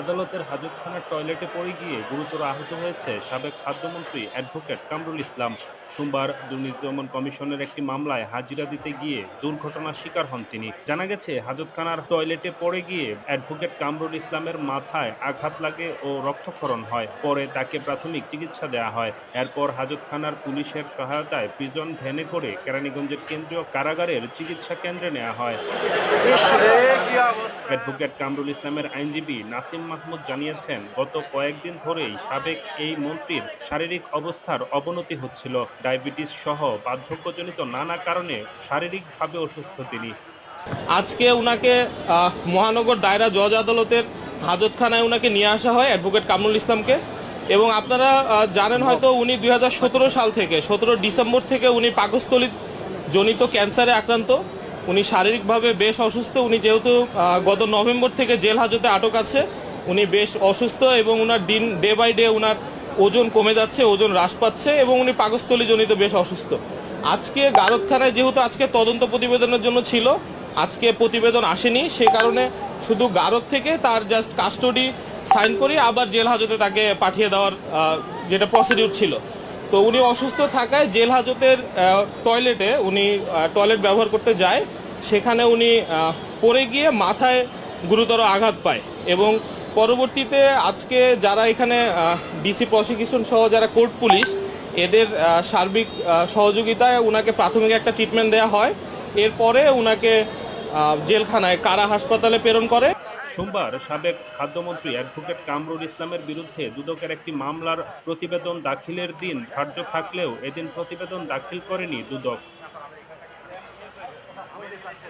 আদালতের হাজতখানার টয়লেটে পড়ে গিয়ে গুরুতর আহত হয়েছে সাবেক খাদ্যমন্ত্রী অ্যাডভোকেট কামরুল ইসলাম। সোমবার দুর্নীতি দমন কমিশনের একটি মামলায় হাজিরা দিতে গিয়ে দুর্ঘটনার শিকার হন তিনি। জানা গেছে, হাজতখানার টয়লেটে পড়ে গিয়ে অ্যাডভোকেট কামরুল ইসলামের মাথায় আঘাত লাগে ও রক্তক্ষরণ হয়। পরে তাকে প্রাথমিক চিকিৎসা দেওয়া হয়। এরপর হাজতখানার পুলিশের সহায়তায় প্রিজন ভ্যানে করে কেরানীগঞ্জের কেন্দ্রীয় কারাগারের চিকিৎসা কেন্দ্রে নেওয়া হয়। অ্যাডভোকেট কামরুল ইসলামের আইনজীবী নাসিম মাহমুদ জানিয়েছেন গত কয়েকদিন ধরেই সাবেক এই মন্ত্রীর শারীরিক অবস্থার অবনতি হচ্ছিল। ডায়াবেটিস সহ বার্ধক্যজনিত নানা কারণে শারীরিকভাবে অসুস্থ তিনি। আজকে আহ, মহানগর দায়রা জজ আদালতের হাজতখানায় ওনাকে নিয়ে আসা হয় অ্যাডভোকেট কামরুল ইসলামকে। এবং আপনারা জানেন হয়তো উনি দুই হাজার সতেরো সাল থেকে সতেরো ডিসেম্বর থেকে উনি পাকস্থলী জনিত ক্যান্সারে আক্রান্ত। উনি শারীরিকভাবে বেশ অসুস্থ। উনি যেহেতু গত নভেম্বর থেকে জেল হাজতে আটক আছে, উনি বেশ অসুস্থ এবং উনার দিন ডে বাই ডে উনার ওজন কমে যাচ্ছে, ওজন হ্রাস পাচ্ছে এবং উনি পাকস্থলী জনিত বেশ অসুস্থ। আজকে গারদখানায় যেহেতু আজকে তদন্ত প্রতিবেদনের জন্য ছিল, আজকে প্রতিবেদন আসেনি, সে কারণে শুধু গারদ থেকে তার জাস্ট কাস্টডি সাইন করে আবার জেল হাজতে তাকে পাঠিয়ে দেওয়ার যেটা প্রসিডিউর ছিল। তো উনি অসুস্থ থাকায় জেল হাজতের টয়লেটে উনি টয়লেট ব্যবহার করতে যায়। সেখানে উনি পড়ে গিয়ে মাথায় গুরুতর আঘাত পায় এবং পরবর্তীতে আজকে যারা এখানে ডিসি প্রসিকিউশন সহ যারা কোর্ট পুলিশ, এদের সার্বিক সহযোগিতায় ওনাকে প্রাথমিক একটা ট্রিটমেন্ট দেওয়া হয়। এরপরে ওনাকে জেলখানায়, কারা হাসপাতালে প্রেরণ করে। সোমবার সাবেক খাদ্যমন্ত্রী অ্যাডভোকেট কামরুল ইসলামের বিরুদ্ধে দুদকের একটি মামলার প্রতিবেদন দাখিলের দিন ধার্য থাকলেও এদিন প্রতিবেদন দাখিল করেনি দুদক।